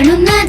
Para nada.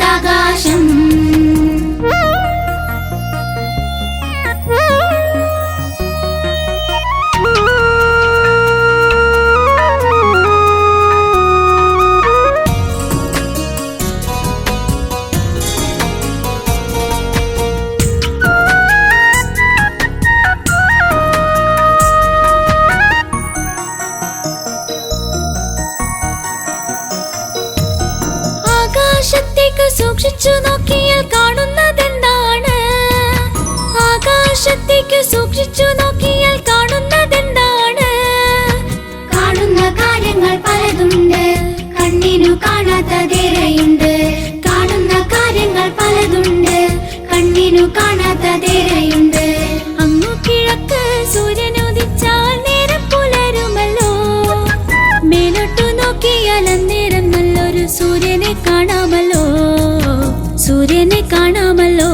ಸೂರ್ಯನೇ ಕಾಣಾಮಲೋ ಸೂರ್ಯನೇ ಕಾಣಾಮಲೋ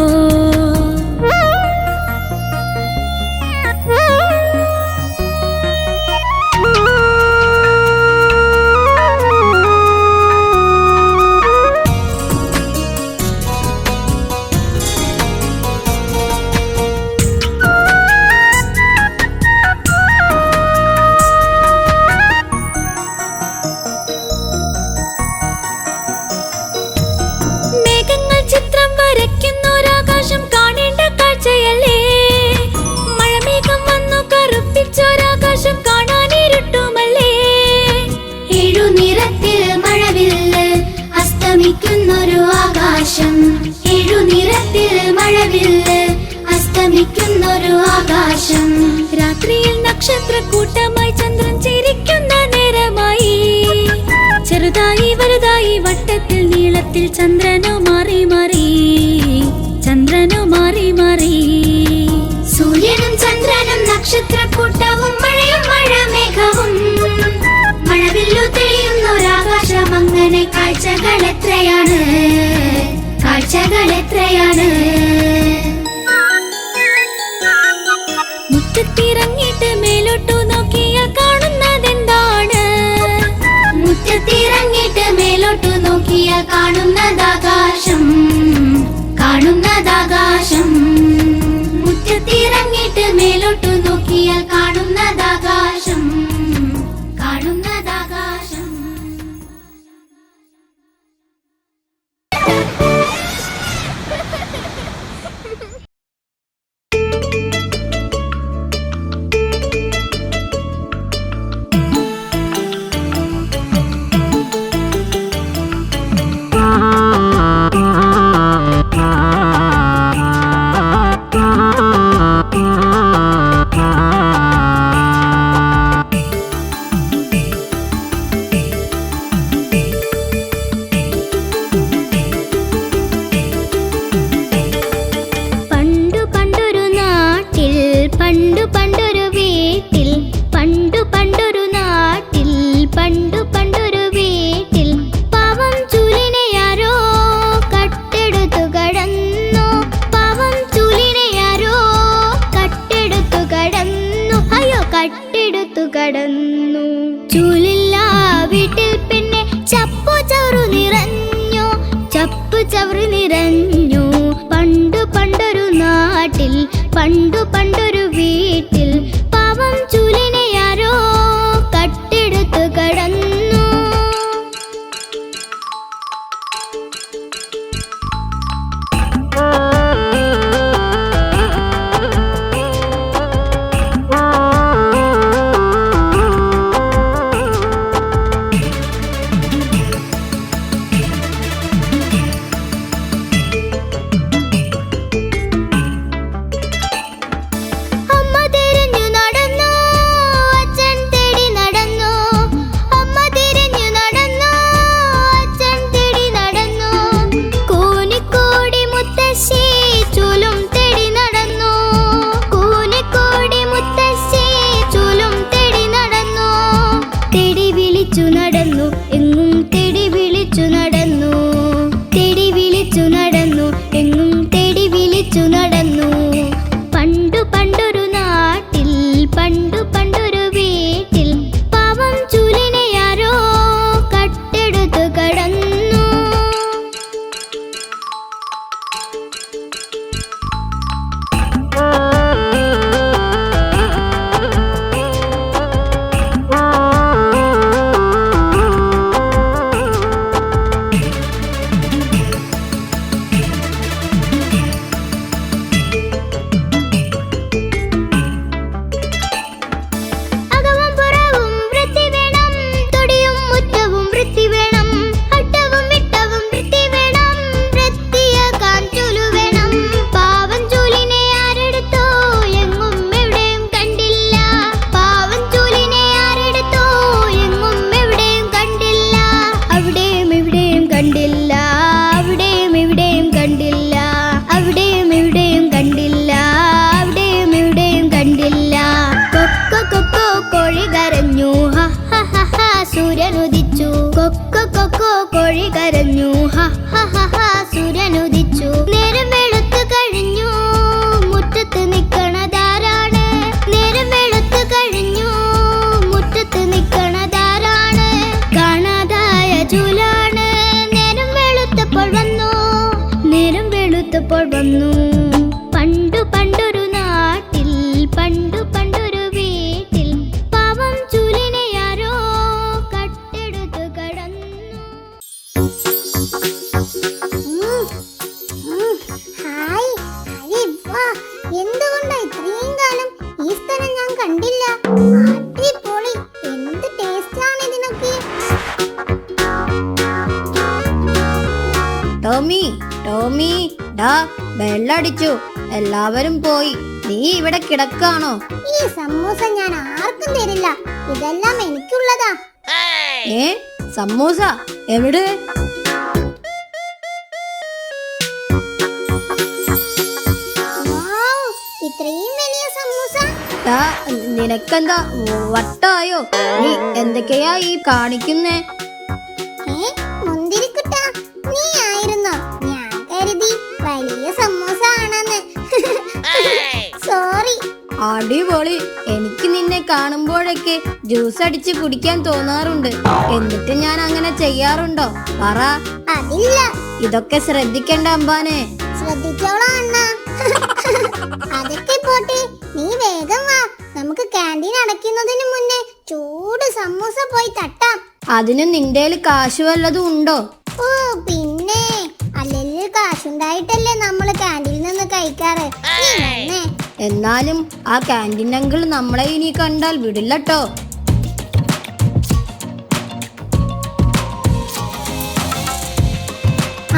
നക്ഷത്രക്കൂട്ടമായി ചന്ദ്രൻ ചിരിക്കുന്ന നേരമായി. ചെറുതായി വലുതായി വട്ടത്തിൽ നീളത്തിൽ ചന്ദ്രനോ മാറി മാറി. ചന്ദ്രനോ മാറി മാറി. സൂര്യനും ചന്ദ്രനും നക്ഷത്രക്കൂട്ടവും മഴയും മഴ മേഘവും മഴവില്ലു തെളിയുന്നൊരാകാശം അങ്ങനെ കാഴ്ചകൾ എത്രയാണ് കാഴ്ചകൾ എത്രയാണ് നോക്കിയാൽ കാണുന്നതാകാശം. കാണുന്നതാകാശം. മുറ്റത്തിറങ്ങിട്ട് മേലോട്ടു നോക്കിയാൽ കാണുന്നതാകാശം. നിറഞ്ഞു. പണ്ടു പണ്ടൊരു നാട്ടിൽ പണ്ടു പണ്ടൊരു വീട്ടിൽ ബെല്ലടിച്ചു എല്ലാവരും പോയി. നീ ഇവിടെ കിടക്കാണോ? ഈ സമൂസ ഞാൻ ആർക്കും തരില്ല. ഇതെല്ലാം എനിക്കുള്ളതാ. ഏ? സമൂസ? എവിടെ? ഇത്രയും വലിയ സമൂസ. നിനക്കെന്താ വട്ടായോ? നീ എന്തൊക്കെയാ ഈ കാണിക്കുന്നേ? സോറി അടിപൊളി. എനിക്ക് നിന്നെ കാണുമ്പോഴൊക്കെ ജ്യൂസ് അടിച്ച് കുടിക്കാൻ തോന്നാറുണ്ട്. എന്നിട്ട് ഞാൻ അങ്ങനെ ചെയ്യാറുണ്ടോ? പറ. അതില്ല. ഇതൊക്കെ ശ്രദ്ധിക്കണ്ട അമ്പാനെ. ശ്രദ്ധിച്ചോളാം അണ്ണ. അതൊക്കെ പോട്ടെ. നീ വേഗം വാ. നമുക്ക് ക്യാന്റീൻ അടയ്ക്കുന്നതിന് മുന്നേ ചൂട് സമൂസ പോയി തട്ടാം. അതിന് നിന്റെ കാശ് വല്ലതും ഉണ്ടോ? ഓ പിന്നെ. അല്ലെങ്കിൽ കാശുണ്ടായിട്ടല്ലേ നമ്മൾ ക്യാന്റീനിൽ നിന്ന് കഴിക്കാറ്. എന്നാലും ആ ക്യാന്റീൻ അങ്കിൾ നമ്മളെ ഇനി കണ്ടാൽ വിടില്ലട്ടോ.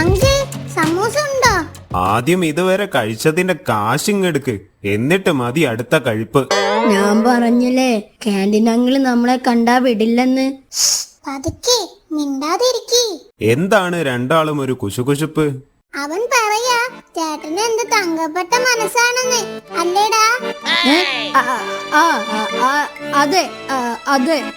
അങ്കിൾ സമൂസ ഉണ്ടോ? ആദ്യം ഇതുവരെ കഴിച്ചതിന്റെ കാശിങ്ങെടുക്ക്. എന്നിട്ട് മതി അടുത്ത കഴിപ്പ്. ഞാൻ പറഞ്ഞില്ലേ ക്യാന്റീൻ അങ്കിൾ നമ്മളെ കണ്ടാ വിടില്ലെന്ന്. പതുക്കെ മിണ്ടാതിരിക്കി. എന്താണ് രണ്ടാളും ഒരു കുശുകുശുപ്പ്? അവൻ പറയാ ചേട്ടന് എന്ത് തങ്കപ്പെട്ട മനസ്സാണെന്ന്. അല്ലേടാ? ആ, ആ, ആ, ആ, അതെ അതെ.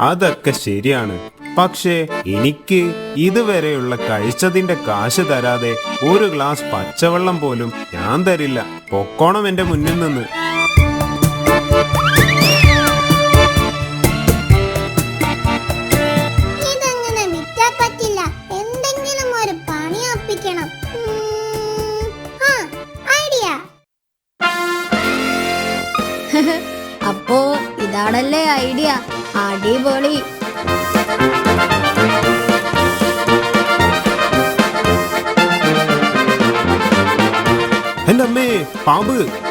അതൊക്കെ ശരിയാണ്. പക്ഷേ എനിക്ക് ഇതുവരെയുള്ള കഴിച്ചതിന്റെ കാശ് തരാതെ ഒരു ഗ്ലാസ് പച്ചവെള്ളം പോലും ഞാൻ തരില്ല. പൊക്കോണം എന്റെ മുന്നിൽ നിന്ന്. ഐഡിയ അടിപൊളി. എന്റെ അമ്മേ പാമ്പ്.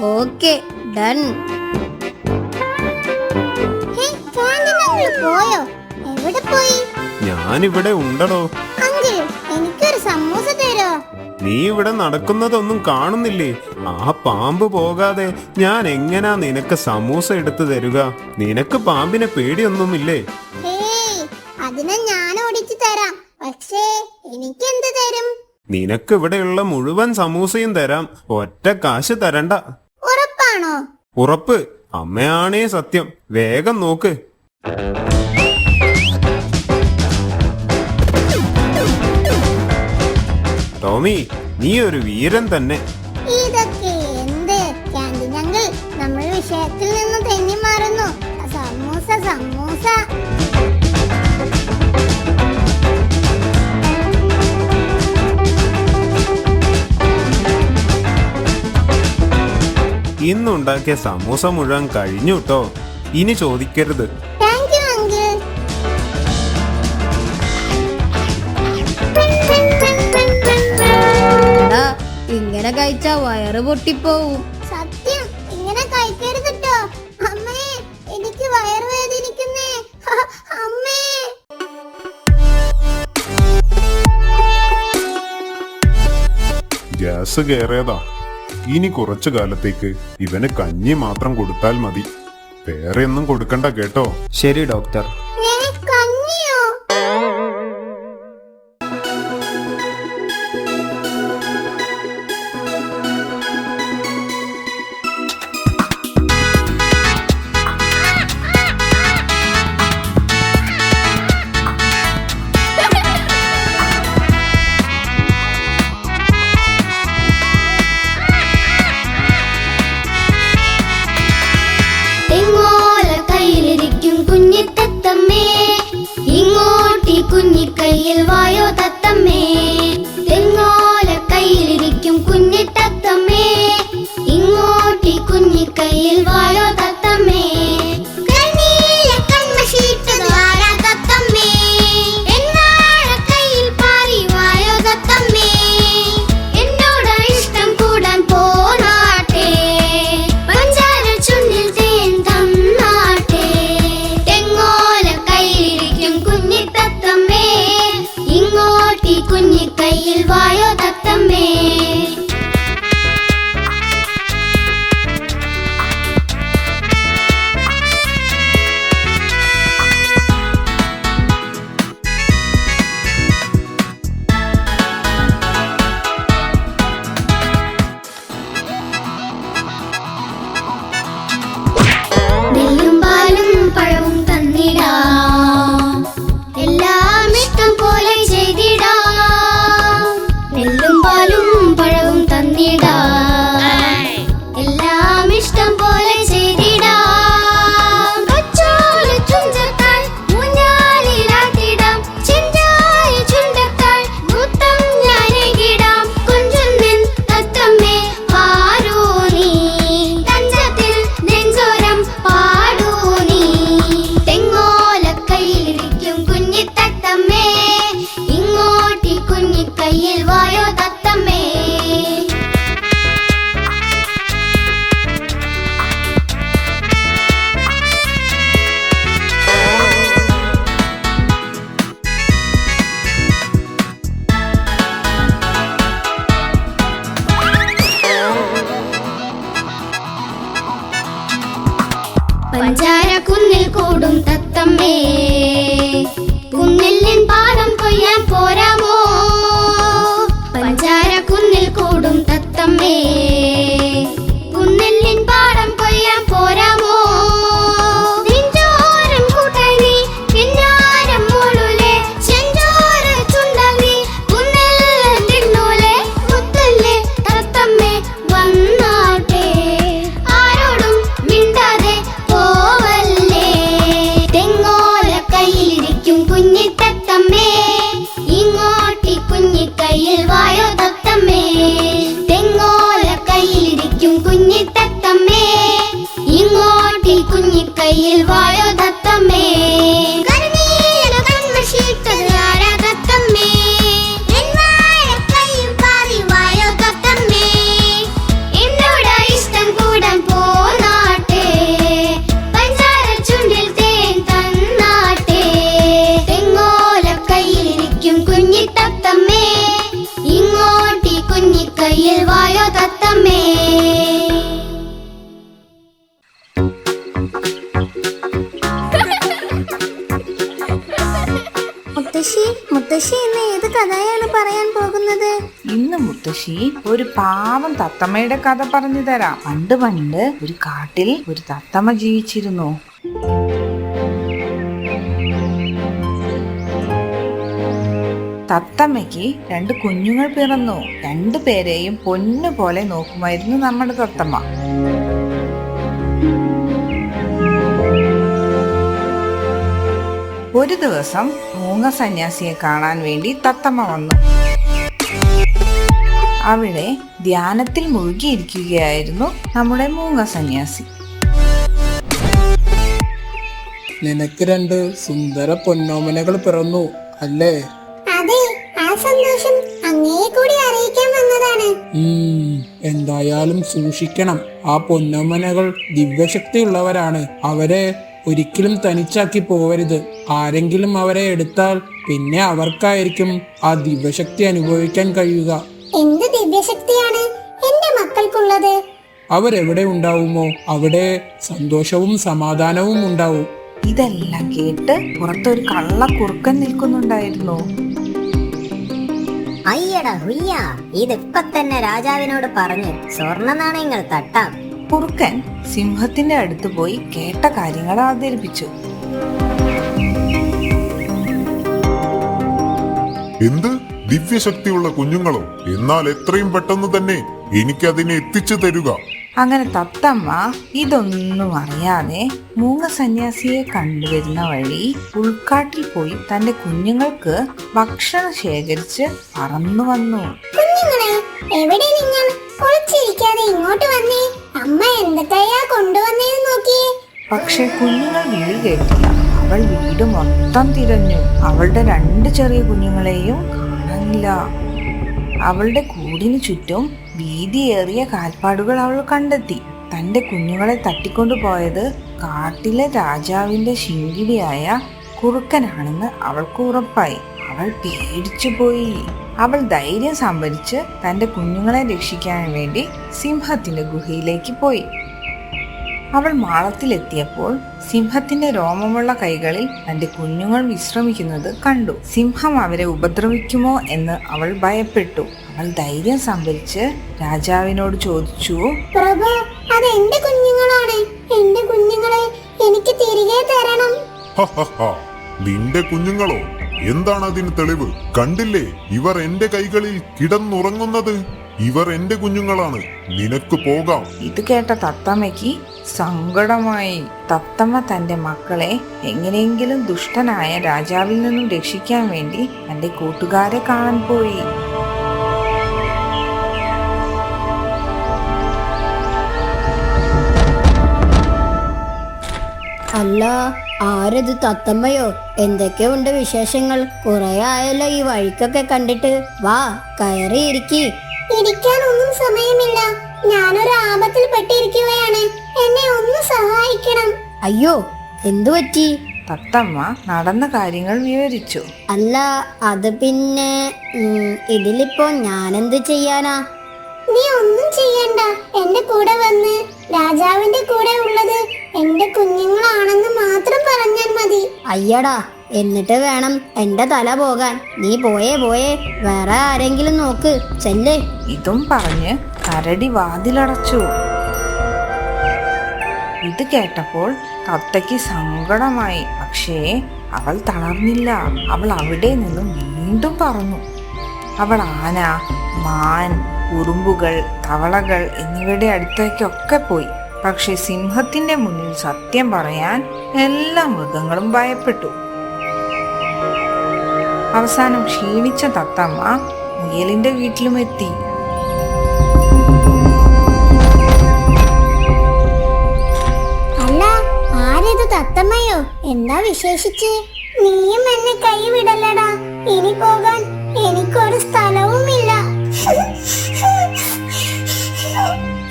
Okay done. പോയോ? എവിടെ പോയി? ഞാനിവിടെ ഉണ്ടടോ. നീ ഇവിടെ നടക്കുന്നതൊന്നും കാണുന്നില്ലേ? ആ പാമ്പ് പോകാതെ ഞാൻ എങ്ങനാ നിനക്ക് സമൂസ എടുത്തു തരുക? നിനക്ക് പാമ്പിനെ പേടിയൊന്നുമില്ലേ? അതിനെ ഞാൻ ഓടിച്ചു തരാം. പക്ഷേ എനിക്കെന്ത് തരും? നിനക്ക് ഇവിടെയുള്ള മുഴുവൻ സമൂസയും തരാം. ഒറ്റ കാശ് തരണ്ട. ഉറപ്പാണോ? ഉറപ്പ്. അമ്മയാണേ സത്യം. വേഗം നോക്ക്. ടോമി നീ ഒരു വീരൻ തന്നെ. ഇതൊക്കെ എന്ത് ക്യാന്റീൻ ഞങ്ങൾ നമ്മൾ വിഷയത്തിൽ നിന്ന് തെന്നി മാറുന്നു. സമൂസ സമൂസ. ഇന്നുണ്ടാക്കിയ സമൂസ മുഴുവൻ കഴിഞ്ഞു കേട്ടോ ഇനി ചോദിക്കരുത്. കഴിച്ചാ വയറ് പൊട്ടിപ്പോവും. സത്യം ഇങ്ങനെ കഴിക്കരുത് അമ്മേ എനിക്ക് വയറ് വേദനിക്കുന്നേ. അമ്മേ. ഗ്യാസ് കയറിയതാ ഇനി കുറച്ചു കാലത്തേക്ക് ഇവന് കഞ്ഞി മാത്രം കൊടുത്താൽ മതി. വേറെ ഒന്നും കൊടുക്കണ്ട കേട്ടോ. ശരി ഡോക്ടർ. வாழ்க்கையில் வாயோ தக்க പാവം തത്തമ്മയുടെ കഥ പറഞ്ഞു തരാം. പണ്ട് പണ്ട് ഒരു കാട്ടിൽ ഒരു തത്തമ്മ ജീവിച്ചിരുന്നു. തത്തമ്മയ്ക്ക് രണ്ട് കുഞ്ഞുങ്ങൾ പിറന്നു. രണ്ടു പേരെയും പൊന്നു പോലെ നോക്കുമായിരുന്നു നമ്മുടെ തത്തമ്മ. ഒരു ദിവസം മൂങ്ങ സന്യാസിയെ കാണാൻ വേണ്ടി തത്തമ്മ വന്നു. അവിടെ ധ്യാനത്തിൽ മുഴുകിയിരിക്കുകയായിരുന്നു നമ്മുടെ മൂങ്ങ സന്യാസി. നിനക്ക് രണ്ട് സുന്ദര പൊന്നോമനകൾ പിറന്നു അല്ലേ? അതെ ആ സന്തോഷം അങ്ങേ കൂടി അറിയിക്കാൻ വന്നതാണ്. എന്തായാലും സൂക്ഷിക്കണം. ആ പൊന്നോമനകൾ ദിവ്യശക്തിയുള്ളവരാണ്. അവരെ ഒരിക്കലും തനിച്ചാക്കി പോവരുത്. ആരെങ്കിലും അവരെ എടുത്താൽ പിന്നെ അവർക്കായിരിക്കും ആ ദിവ്യശക്തി അനുഭവിക്കാൻ കഴിയുക. എന്ത് ദിവ്യശക്തിയാണ് എന്റെ മക്കൾക്കുള്ളത്. അവരെവിടെ ഉണ്ടാവുമോ അവിടെ സന്തോഷവും സമാധാനവും ഉണ്ടാവും. ഇതെല്ലാം കേട്ട് പുറത്തൊരു കള്ള കുറുക്കൻ നിൽക്കുന്നുണ്ടായിരുന്നു. അയ്യട ഹുയ്യ ഇതിപ്പൊ തന്നെ രാജാവിനോട് പറഞ്ഞു സ്വർണ നാണയങ്ങൾ തട്ടാം. കുറുക്കൻ സിംഹത്തിന്റെ അടുത്ത് പോയി കേട്ട കാര്യങ്ങൾ അവതരിപ്പിച്ചു. എന്ത്? ദിവ്യശക്തിയുള്ള കുഞ്ഞുങ്ങളോ എന്നാൽ എത്രയും പെട്ടെന്ന് തന്നെ എനിക്കതിനെ എത്തിച്ചു തരുക. അങ്ങനെ തത്തമ്മ ഇതൊന്നും അറിയാതെ മൂങ്ങ സന്യാസിയെ കണ്ടുവരുന്ന വഴി ഉൾക്കാട്ടിൽ പോയി തന്റെ കുഞ്ഞുങ്ങൾക്ക് ഭക്ഷണം ശേഖരിച്ച് പറന്നു വന്നു. കുഞ്ഞുങ്ങളെ എവിടെ നിങ്ങൾ? ഒളിച്ചിരിക്കാതെ ഇങ്ങോട്ട് വന്നേ. അമ്മ എന്തൊക്കെയാ കൊണ്ടുവന്നേന്ന് നോക്കിയേ. പക്ഷെ കുഞ്ഞുങ്ങൾ വീട് കേട്ടില്ല. അവൾ വീട് മൊത്തം തിരഞ്ഞു. അവളുടെ രണ്ട് ചെറിയ കുഞ്ഞുങ്ങളെയും കാണാനില്ല. അവളുടെ കൂടിനു ചുറ്റും വീതിയേറിയ കാൽപ്പാടുകൾ അവൾ കണ്ടെത്തി. തന്റെ കുഞ്ഞുങ്ങളെ തട്ടിക്കൊണ്ടുപോയത് കാട്ടിലെ രാജാവിന്റെ ശിങ്കിടിയായ കുറുക്കനാണെന്ന് അവൾക്ക് ഉറപ്പായി. അവൾ പേടിച്ചു പോയി. അവൾ ധൈര്യം സംഭരിച്ച് തന്റെ കുഞ്ഞുങ്ങളെ രക്ഷിക്കാൻ വേണ്ടി സിംഹത്തിന്റെ ഗുഹയിലേക്ക് പോയി. അവൾ മാളത്തിലെത്തിയപ്പോൾ സിംഹത്തിന്റെ രോമമുള്ള കൈകളിൽ തന്റെ കുഞ്ഞുങ്ങൾ വിശ്രമിക്കുന്നത് കണ്ടു. സിംഹം അവരെ ഉപദ്രവിക്കുമോ എന്ന് അവൾ ഭയപ്പെട്ടു. അവൾ ധൈര്യം സംഭരിച്ച് രാജാവിനോട് ചോദിച്ചു പ്രഭു അത് എന്റെ കുഞ്ഞുങ്ങളാണ്. എന്റെ കുഞ്ഞുങ്ങളെ എനിക്ക് തിരികെ തരണം. ഹഹഹ. നിന്റെ കുഞ്ഞുങ്ങളോ? എന്താണ് അതിന് തെളിവ്? കണ്ടില്ലേ ഇവർ എന്റെ കൈകളിൽ കിടന്നുറങ്ങുന്നത്? ഇവർ എന്റെ കുഞ്ഞുങ്ങളാണ്. നിനക്ക് പോകാം. ഇത് കേട്ട തത്തമ്മയ്ക്ക് സങ്കടമായി. തത്തമ്മ തന്റെ മക്കളെ എങ്ങനെയെങ്കിലും ദുഷ്ടനായ രാജാവിൽ നിന്നും രക്ഷിക്കാൻ വേണ്ടി തന്റെ കൂട്ടുകാരെ കാണാൻ പോയി. അല്ല ആരത് തത്തമ്മയോ? എന്തൊക്കെയുണ്ട് വിശേഷങ്ങൾ. കുറെ ആയല്ലോ ഈ വഴിക്കൊക്കെ കണ്ടിട്ട്. വാ കയറിയിരിക്കി. ഇരിക്കാൻ ഒന്നും സമയമില്ല. ഞാനൊരു ആപത്തിൽ പെട്ടിരിക്കുകയാണ്. എന്നെ ഒന്ന് സഹായിക്കണം. അയ്യോ എന്തു പറ്റി? തത്തമ്മ നടന്ന കാര്യങ്ങൾ വിവരിച്ചു. അല്ല അത് പിന്നെ ഉം, ഇതിലിപ്പോ ഞാനെന്ത് ചെയ്യാനാ? നീ ഒന്നും ചെയ്യണ്ട. എന്റെ കൂടെ വന്ന് രാജാവിന്റെ കൂടെ ഉള്ളത് എന്റെ കുഞ്ഞുങ്ങളാണെന്ന് മാത്രം പറഞ്ഞാൽ മതി. അയ്യടാ എന്നിട്ട് വേണം എന്റെ തല പോകാൻ. നീ പോയേ പോയേ. വേറെ ആരെങ്കിലും നോക്ക്. ചെല്ലേ. ഇതും പറഞ്ഞ് കരടി വാതിലടച്ചു. ഇത് കേട്ടപ്പോൾ തത്തയ്ക്ക് സങ്കടമായി. പക്ഷേ അവൾ തളർന്നില്ല. അവൾ അവിടെ നിന്നും വീണ്ടും പറഞ്ഞു അവൾ ആന മാൻ ഉറുമ്പുകൾ തവളകൾ എന്നിവയുടെ അടുത്തേക്കൊക്കെ പോയി. പക്ഷെ സിംഹത്തിന്റെ മുന്നിൽ സത്യം പറയാൻ എല്ലാ മൃഗങ്ങളും ഭയപ്പെട്ടു. അവസാനം ക്ഷീണിച്ച തത്തമ്മ മുയലിന്റെ വീട്ടിലും എത്തി അല്ല ആരിത് തത്തമ്മയോ? എന്താ വിശേഷിച്ച്? നീയും എന്നെ കൈവിടല്ലടാ. ഇനി പോകാൻ എനിക്കൊരു സ്ഥലവുമില്ല.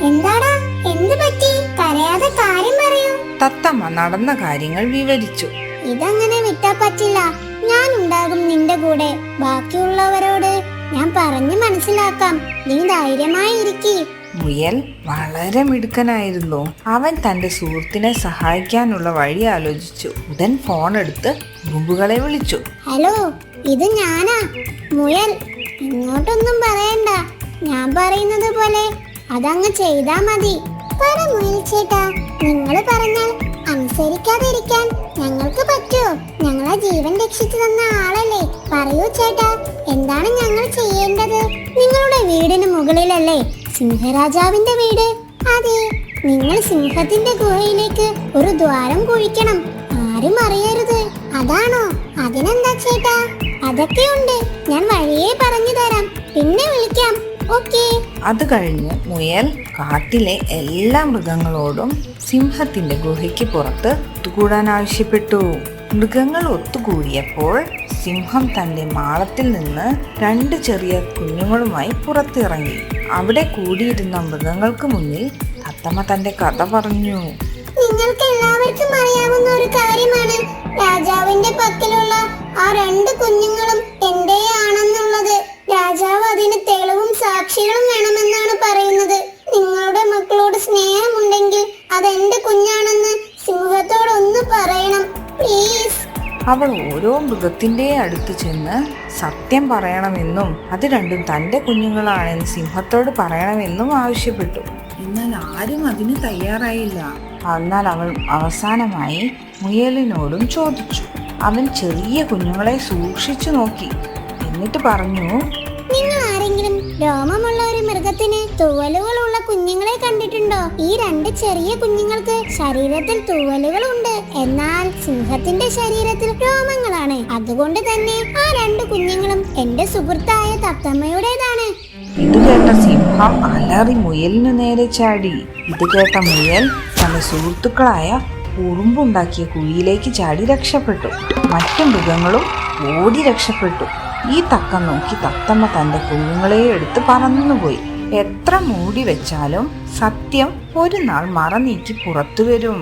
എന്താടാ? എന്ത് പറ്റി? കരയാതെ കാര്യം പറയൂ. തത്തമ്മ നടന്ന കാര്യങ്ങൾ വിവരിച്ചു. ഇതങ്ങനെ വിട്ടാ പറ്റില്ല. ഞാൻ ഉണ്ടാകും നിന്റെ കൂടെ. ബാക്കിയുള്ളവരോട് ഞാൻ പറഞ്ഞു മനസ്സിലാക്കാം. നീ ധൈര്യമായി ഇരിക്കി മുയൽ വളരെ മിടുക്കനായിരുന്നു. അവൻ തന്റെ സുഹൃത്തിനെ സഹായിക്കാനുള്ള വഴി ആലോചിച്ചു. ഉടൻ ഫോൺ എടുത്ത് ഉറുമ്പുകളെ വിളിച്ചു. ഹലോ ഇത് ഞാനാ. മുയൽ ഇങ്ങോട്ടൊന്നും പറയണ്ട. ഞാൻ പറയുന്നത് പോലെ അതങ്ങ് ചെയ്താ മതി. പറ മുയൽ ചേട്ടാ. നിങ്ങൾ പറഞ്ഞാൽ അനുസരിക്കാതിരിക്കാൻ ഞങ്ങൾക്ക് പറ്റുമോ ഞങ്ങളെ ജീവൻ രക്ഷിച്ചു തന്ന ആളല്ലേ? പറയൂ ചേട്ടാ എന്താണ് ഞങ്ങൾ ചെയ്യേണ്ടത്? നിങ്ങളുടെ വീടിന് മുകളിലല്ലേ സിംഹരാജാവിന്റെ വീട്? അതെ നിങ്ങൾ സിംഹത്തിന്റെ ഗുഹയിലേക്ക് ഒരു ദ്വാരം കുഴിക്കണം. ആരും അറിയരുത്. അതാണോ? അതിനെന്താ ചേട്ടാ? അതൊക്കെയുണ്ട്. ഞാൻ വഴിയേ പറഞ്ഞു തരാം. പിന്നെ വിളിക്കാം. അത് കഴിഞ്ഞ് മുയൽ കാട്ടിലെ എല്ലാ മൃഗങ്ങളോടും സിംഹത്തിന്റെ ഗുഹയ്ക്ക് പുറത്ത് ഒത്തുകൂടാൻ ആവശ്യപ്പെട്ടു. മൃഗങ്ങൾ ഒത്തുകൂടിയപ്പോൾ സിംഹം തന്റെ മാളത്തിൽ നിന്ന് രണ്ട് ചെറിയ കുഞ്ഞുങ്ങളുമായി പുറത്തിറങ്ങി. അവിടെ കൂടിയിരുന്ന മൃഗങ്ങൾക്ക് മുന്നിൽ തത്തമ്മ തന്റെ കഥ പറഞ്ഞു. നിങ്ങൾക്ക് എല്ലാവർക്കും അറിയാവുന്ന ഒരു കാര്യമാണ്. രാജാവിന്റെ പക്കലുള്ള ആ രണ്ട് കുഞ്ഞുങ്ങളും എന്റെയാണെന്നുള്ളത്. രാജാവ് അതിന് തെളിവും സാക്ഷികളും വേണമെന്നാണ് പറയുന്നത്. നിങ്ങളുടെ മക്കളോട് സ്നേഹമുണ്ടെങ്കിൽ അതെന്റെ കുഞ്ഞാണെന്ന് സിംഹത്തോട് ഒന്ന് പറയണം പ്ലീസ് അവൾ ഓരോ മൃഗത്തിന്റെ അടുത്ത് ചെന്ന് സത്യം പറയണമെന്നും അത് രണ്ടും തന്റെ കുഞ്ഞുങ്ങളാണെന്ന് സിംഹത്തോട് പറയണമെന്നും ആവശ്യപ്പെട്ടു. എന്നാൽ ആരും അതിന് തയ്യാറായില്ല. എന്നാൽ അവൾ അവസാനമായി മുയലിനോടും ചോദിച്ചു. അവൻ ചെറിയ കുഞ്ഞുങ്ങളെ സൂക്ഷിച്ചു നോക്കി. എന്നിട്ട് പറഞ്ഞു രോമമുള്ള ഒരു മൃഗത്തിന് തൂവലുകളുള്ള കുഞ്ഞുങ്ങളെ കണ്ടിട്ടുണ്ടോ? ഈ രണ്ട് ചെറിയ കുഞ്ഞുങ്ങൾക്ക് ശരീരത്തിൽ തൂവലുകളുണ്ട്. എന്നാൽ സിംഹത്തിന്റെ ശരീരത്തിൽ രോമങ്ങളാണ്. അതുകൊണ്ട് തന്നെ ആ രണ്ട് കുഞ്ഞുങ്ങളും എന്റെ സുഹൃത്തായ തത്തമ്മയുടേതാണ്. ഇത് കേട്ട സിംഹം അലറി മുയലിനു നേരെ ചാടി. ഇത് കേട്ട മുയൽ തന്റെ സുഹൃത്തുക്കളായ ഉറുമ്പുണ്ടാക്കിയ കുഴിയിലേക്ക് ചാടി രക്ഷപ്പെട്ടു. മറ്റു മൃഗങ്ങളും ഓടി രക്ഷപ്പെട്ടു. ഈ തക്ക നോക്കി തത്തമ്മ തന്റെ കുഞ്ഞുങ്ങളെ എടുത്ത് പറന്നുപോയി. എത്ര മൂടി വെച്ചാലും സത്യം ഒരു നാൾ മറ നീക്കി പുറത്തു വരും.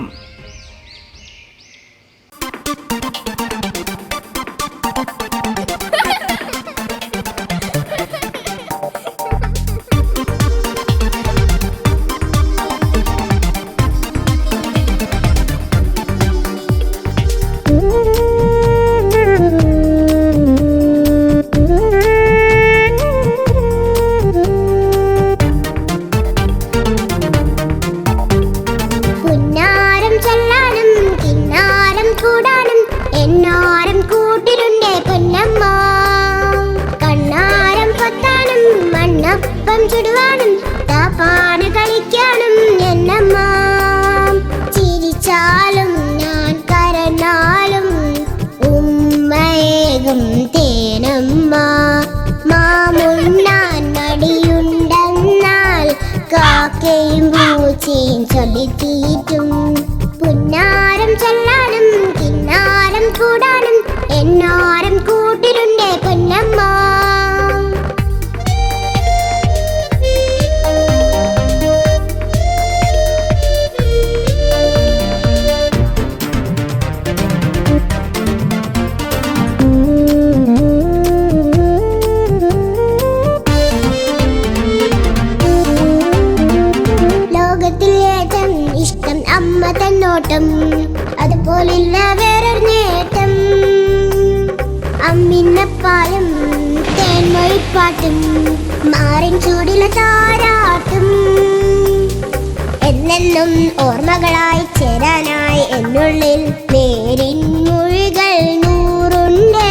എന്നെന്നും ഓർമ്മകളായി ചേരാനായി എന്നുള്ളിൽ നേരിൻ മുഴികൾ നൂറുണ്ട്.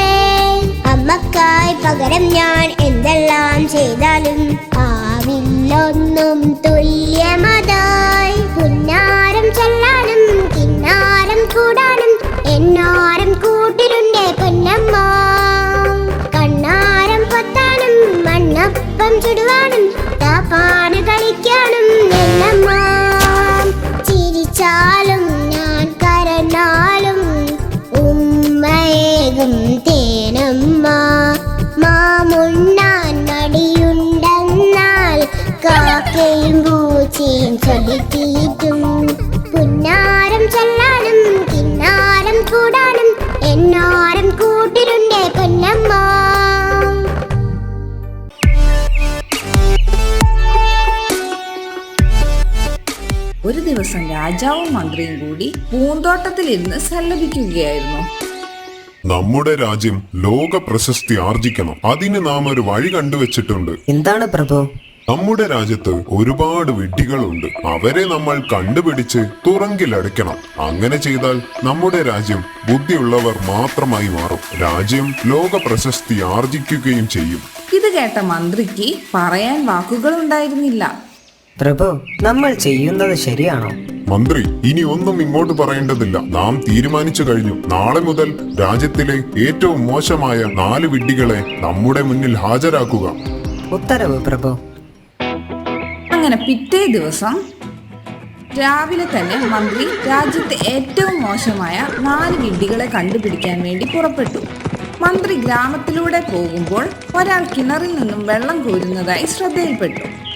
അമ്മക്കായി പകരം ഞാൻ എന്തെല്ലാം ചെയ്താലും ആവില്ലൊന്നും തുല്യമതായി. പുന്നാരം ചെല്ലാനും കിന്നാരം കൂടാനും എന്നാരം കൂട്ടിലുണ്ടേ പൊന്നമ്മ. കണ്ണാരം പൊത്താനും മണ്ണപ്പം ചുടുവാനും കളിക്കാനും രാജാവും മന്ത്രിയും കൂടി പൂന്തോട്ടത്തിൽ പൂന്തോട്ടത്തിലിരുന്ന് സല്ലപിക്കുകയായിരുന്നു. നമ്മുടെ രാജ്യം ലോക പ്രശസ്തി ആർജിക്കണം. അതിന് നാം ഒരു വഴി കണ്ടുവച്ചിട്ടുണ്ട്. എന്താണ് പ്രഭു? നമ്മുടെ രാജ്യത്ത് ഒരുപാട് വിഡ്ഢികളുണ്ട്. അവരെ നമ്മൾ കണ്ടുപിടിച്ച് തുറങ്കിലടയ്ക്കണം. അങ്ങനെ ചെയ്താൽ നമ്മുടെ രാജ്യം ബുദ്ധിയുള്ളവർ മാത്രമായി മാറും. രാജ്യം ലോക പ്രശസ്തി ആർജിക്കുകയും ചെയ്യും. ഇത് കേട്ട മന്ത്രിക്ക് പറയാൻ വാക്കുകൾ ഉണ്ടായിരുന്നില്ല പ്രഭു നമ്മൾ ചെയ്യുന്നത് ശരിയാണോ? മന്ത്രി ഇനി ഒന്നും ഇങ്ങോട്ട് പറയേണ്ടതില്ല. നാം തീരുമാനിച്ചു കഴിഞ്ഞു. നാളെ മുതൽ രാജ്യത്തിലെ ഏറ്റവും മോശമായ നാല് വിഡ്ഢികളെ നമ്മുടെ മുന്നിൽ ഹാജരാക്കുക. ഉത്തരവ് പ്രഭു. അങ്ങനെ പിറ്റേ ദിവസം രാവിലെ തന്നെ മന്ത്രി രാജ്യത്തെ ഏറ്റവും മോശമായ നാല് വിഡ്ഢികളെ കണ്ടുപിടിക്കാൻ വേണ്ടി പുറപ്പെട്ടു. മന്ത്രി ഗ്രാമത്തിലൂടെ പോകുമ്പോൾ ഒരാൾ കിണറിൽ നിന്നും വെള്ളം കോരുന്നതായി ശ്രദ്ധയിൽപ്പെട്ടു.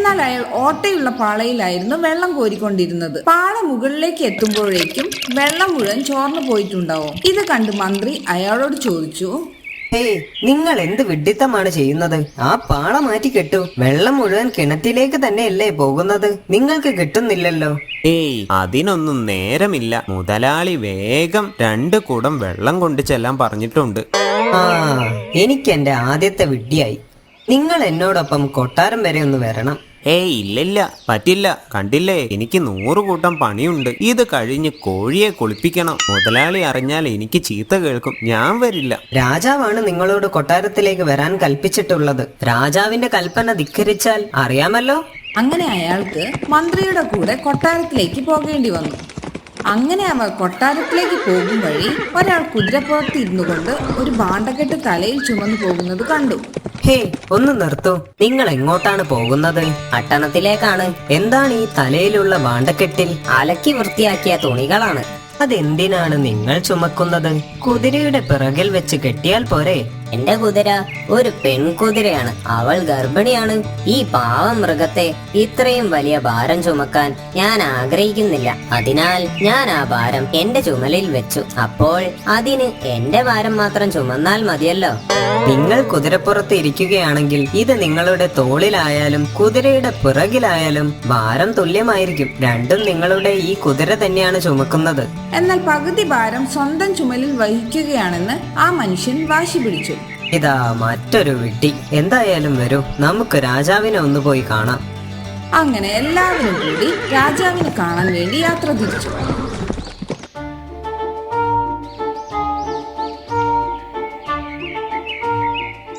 എന്നാൽ അയാൾ ഓട്ടയുള്ള പാളയിലായിരുന്നു വെള്ളം കോരിക്കൊണ്ടിരുന്നത്. പാള മുകളിലേക്ക് എത്തുമ്പോഴേക്കും വെള്ളം മുഴുവൻ ചോർന്നു പോയിട്ടുണ്ടാവും. ഇത് കണ്ട് മന്ത്രി അയാളോട് ചോദിച്ചു ഏയ് നിങ്ങൾ എന്ത് വിഡിത്തമാണ് ചെയ്യുന്നത്? ആ പാള മാറ്റി കെട്ടു വെള്ളം മുഴുവൻ കിണറ്റിലേക്ക് തന്നെയല്ലേ പോകുന്നത്? നിങ്ങൾക്ക് കിട്ടുന്നില്ലല്ലോ. ഏയ് അതിനൊന്നും നേരമില്ല. മുതലാളി വേഗം രണ്ട് കുടം വെള്ളം കൊണ്ട് ചെല്ലാൻ പറഞ്ഞിട്ടുണ്ട്. ആ എനിക്ക് എന്റെ ആദ്യത്തെ വിഡ്ഢിയായി. നിങ്ങൾ എന്നോടൊപ്പം കൊട്ടാരം വരെ ഒന്ന് വരണം. ഏയ് ഇല്ലില്ല. പറ്റില്ല. കണ്ടില്ലേ? എനിക്ക് നൂറ് കൂട്ടം പണിയുണ്ട്. ഇത് കഴിഞ്ഞ് കോഴിയെ കുളിപ്പിക്കണം. മുതലാളി അറിഞ്ഞാൽ എനിക്ക് ചീത്ത കേൾക്കും. ഞാൻ വരില്ല. രാജാവാണ് നിങ്ങളോട് കൊട്ടാരത്തിലേക്ക് വരാൻ കൽപ്പിച്ചിട്ടുള്ളത്. രാജാവിന്റെ കൽപ്പന ധിക്കരിച്ചാൽ അറിയാമല്ലോ? അങ്ങനെ അയാൾക്ക് മന്ത്രിയുടെ കൂടെ കൊട്ടാരത്തിലേക്ക് പോകേണ്ടി വന്നു. അങ്ങനെ അവർ കൊട്ടാരത്തിലേക്ക് പോകും വഴി ഒരാൾ കുതിരപ്പുറത്ത് ഇരുന്നു കൊണ്ട് ഒരു ഭാണ്ഡക്കെട്ട് തലയിൽ ചുമന്നു പോകുന്നത് കണ്ടു. ഹേ ഒന്ന് നിർത്തൂ. നിങ്ങൾ എങ്ങോട്ടാണ് പോകുന്നത്? പട്ടണത്തിലേക്കാണ്. എന്താണ് ഈ തലയിലുള്ള ഭാണ്ഡക്കെട്ടിൽ അലക്കി വൃത്തിയാക്കിയ തുണികളാണ്? അതെന്തിനാണ് നിങ്ങൾ ചുമക്കുന്നത്? കുതിരയുടെ പിറകിൽ വെച്ച് കെട്ടിയാൽ പോരെ. എന്റെ കുതിര ഒരു പെൺകുതിരയാണ്. അവൾ ഗർഭിണിയാണ്. ഈ പാവ മൃഗത്തെ ഇത്രയും വലിയ ഭാരം ചുമക്കാൻ ഞാൻ ആഗ്രഹിക്കുന്നില്ല. അതിനാൽ ഞാൻ ആ ഭാരം എന്റെ ചുമലിൽ വെച്ചു. അപ്പോൾ അതിന് എന്റെ ഭാരം മാത്രം ചുമന്നാൽ മതിയല്ലോ. നിങ്ങൾ കുതിരപ്പുറത്ത് ഇരിക്കുകയാണെങ്കിൽ ഇത് നിങ്ങളുടെ തോളിലായാലും കുതിരയുടെ പിറകിലായാലും ഭാരം തുല്യമായിരിക്കും. രണ്ടും നിങ്ങളുടെ ഈ കുതിര തന്നെയാണ് ചുമക്കുന്നത്. എന്നാൽ പകുതി ഭാരം സ്വന്തം ചുമലിൽ വഹിക്കുകയാണെന്ന് ആ മനുഷ്യൻ വാശി പിടിച്ചു. ഇതാ മറ്റൊരു വിട്ടി എന്തായാലും വരൂ. നമുക്ക് രാജാവിനെ ഒന്ന് പോയി കാണാം. അങ്ങനെ എല്ലാവരും കൂടി രാജാവിനെ കാണാൻ വേണ്ടി യാത്ര തിരിച്ചു.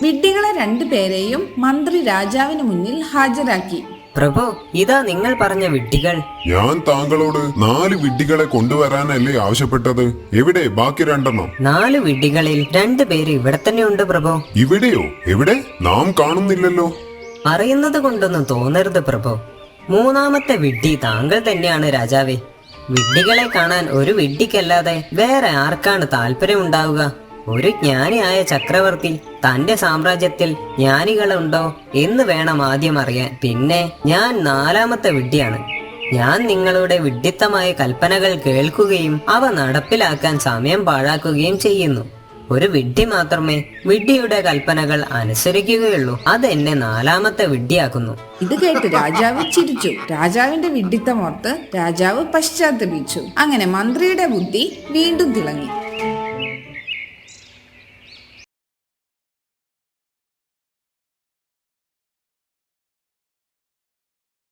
വിഡ്ഢികളെ രണ്ടുപേരെയും മന്ത്രി രാജാവിന് മുന്നിൽ ഹാജരാക്കി. പ്രഭു ഇതാ നിങ്ങൾ പറഞ്ഞ വിഡ്ഢികൾ. ഞാൻ താങ്കളോട് നാല് വിഡ്ഢികളെ കൊണ്ടുവരാനല്ലേ ആവശ്യപ്പെട്ടത്? എവിടെ? ബാക്കി രണ്ടെണ്ണം. നാല് വിഡ്ഢികളിൽ രണ്ടു പേര് ഇവിടെ തന്നെ ഉണ്ട് പ്രഭു. ഇവിടെയോ? എവിടെ? നാം കാണുന്നില്ലല്ലോ. അറിയുന്നത് കൊണ്ടൊന്നും തോന്നരുത് പ്രഭു. മൂന്നാമത്തെ വിഡ്ഢി താങ്കൾ തന്നെയാണ് രാജാവേ. വിഡ്ഢികളെ കാണാൻ ഒരു വിഡ്ഢിക്കല്ലാതെ വേറെ ആർക്കാണ് താല്പര്യമുണ്ടാവുക? ഒരു ജ്ഞാനിയായ ചക്രവർത്തി തന്റെ സാമ്രാജ്യത്തിൽ ജ്ഞാനികളുണ്ടോ എന്ന് വേണം ആദ്യം അറിയാൻ. പിന്നെ ഞാൻ നാലാമത്തെ വിഡ്ഢിയാണ്. ഞാൻ നിങ്ങളുടെ വിഡ്ഢിത്തമായ കൽപ്പനകൾ കേൾക്കുകയും അവ നടപ്പിലാക്കാൻ സമയം പാഴാക്കുകയും ചെയ്യുന്നു. ഒരു വിഡ്ഢി മാത്രമേ വിഡ്ഢിയുടെ കൽപ്പനകൾ അനുസരിക്കുകയുള്ളൂ. അത് എന്നെ നാലാമത്തെ വിഡ്ഢിയാക്കുന്നു. ഇത് കേട്ട് രാജാവ് ചിരിച്ചു. രാജാവിന്റെ വിഡ്ഢിത്തമോർത്ത് രാജാവ് പശ്ചാത്തപിച്ചു. അങ്ങനെ മന്ത്രിയുടെ ബുദ്ധി വീണ്ടും തിളങ്ങി.